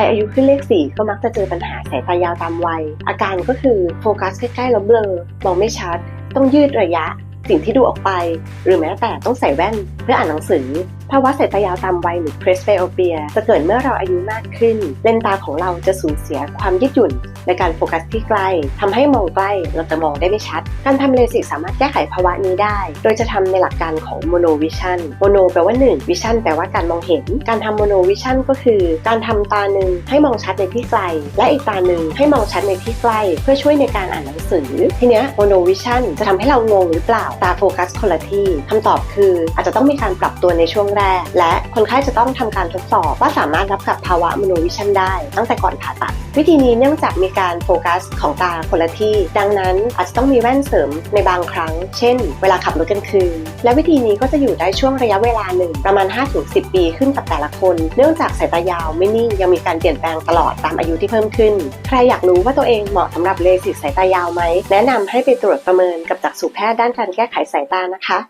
รอายุขึ้นเลขสี่ก็มักจะเจอปัญหาสายตายาวตามวัย อาการก็คือโฟกัสใกล้ๆแล้วเบลอมองไม่ชัด ต้องยืดระยะ สิ่งที่ดูออกไป หรือแม้แต่ต้องใส่แว่นเพื่ออ่านหนังสือภาวะสายตายาวตามวัยหรือ presbyopia จะเกิดเมื่อเราอายุมากขึ้น เลนตาของเราจะสูญเสียความยืดหยุ่นในการโฟกัสที่ใกล้ทำให้มองใกล้เราจะมองได้ไม่ชัด การทำเลสิกสามารถแก้ไขภาวะนี้ได้ โดยจะทำในหลักการของ mono vision mono แปลว่า1 vision แปลว่าการมองเห็น การทำ mono vision ก็คือการทำตาหนึ่งให้มองชัดในที่ไกล และอีกตาหนึ่งให้มองชัดในที่ใกล้ เพื่อช่วยในการอ่านหนังสือ ทีเนี้ย mono vision จะทำให้เรางงหรือเปล่าตาโฟกัสคนละที่คำตอบคือ อาจจะต้องมีการปรับตัวในช่วงแรก และคนไข้จะต้องทำการทดสอบว่าสามารถรับกับภาวะ mono vision ได้ ตั้งแต่ก่อนผ่าตัด วิธีนี้เนื่องจากมีการโฟกัสของตาคนละที่ ดังนั้นอาจจะต้องมีแว่นเสริมในบางครั้ง เช่น เวลาขับรถกลางคืน และวิธีนี้ก็จะอยู่ได้ช่วงระยะเวลาหนึ่งประมาณ 5-10 ปีขึ้นกับแต่ละคน เนื่องจากสายตายาวไม่นิ่งยังมีการเปลี่ยนแปลงตลอดตามอายุที่เพิ่มขึ้น ใครอยากรู้ว่าตัวเองเหมาะสำหรับเลสิกสายตายาวไหมแนะนำให้ไปตรวจประเมินกับจักษุแพทย์ด้านการแก้ไขสายตานะคะ